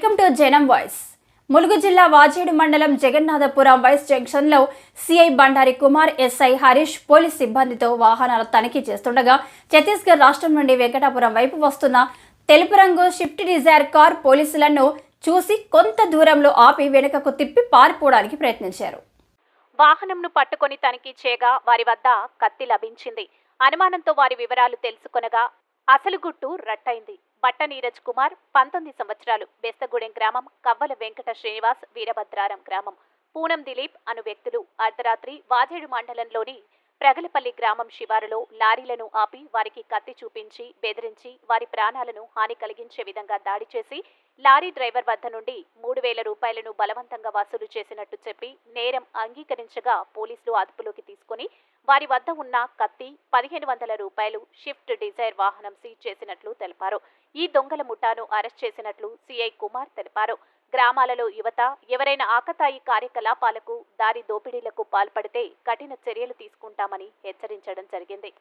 Welcome to Janam voice. Mulugu జిల్లా వాజేడు మండలం జగన్నాథపురం వైస్ జంక్షన్లో CI Bandari Kumar SI Harish police సిబ్బందితో వాహనాల తనిఖీ చేస్తుండగా ఛత్తీస్గఢ్ రాష్ట్రం నుండి వెంకటాపురం వైపు వస్తున్న తెలుపు రంగు షిఫ్ట్ డిజైర్ కార్ పోలీసులను చూసి కొంత దూరంలో ఆపి వెనుకకు తిప్పి పారిపోవడానికి ప్రయత్నించారు. వాహనంను పట్టుకొని తనిఖీ చేయగా వారి వద్ద కత్తి లభించింది. అనుమానంతో వారి వివరాలు తెలుసుకొనగా అసలు గుట్టు రట్టయింది. బట్ట నీరజ్ కుమార్ పంతొమ్మిది సంవత్సరాలు బెస్తగూడెం గ్రామం కవ్వల వెంకట శ్రీనివాస్ వీరభద్రారం గ్రామం. పూనం దిలీప్ అను వ్యక్తులు అర్ధరాత్రి వాజేడు మండలంలోని ప్రగలపల్లి గ్రామం శివారులో లారీలను ఆపి వారికి కత్తి చూపించి బెదిరించి వారి ప్రాణాలను హాని కలిగించే విధంగా దాడి చేసి లారీ డ్రైవర్ వద్ద నుండి మూడు వేల రూపాయలను బలవంతంగా వసూలు చేసినట్టు చెప్పి నేరం అంగీకరించగా పోలీసులు అదుపులోకి తీసుకుని వారి వద్ద ఉన్న కత్తి పదిహేను వందల రూపాయలు షిఫ్ట్ డిజైర్ వాహనం సీజ్ చేసినట్లు తెలిపారు. ఈ దొంగల ముఠాను అరెస్ట్ చేసినట్లు సిఐ కుమార్ తెలిపారు. గ్రామాలలో యువత ఎవరైనా ఆకతాయి కార్యకలాపాలకు దారి దోపిడీలకు పాల్పడితే కఠిన చర్యలు తీసుకుంటామని హెచ్చరించడం జరిగింది.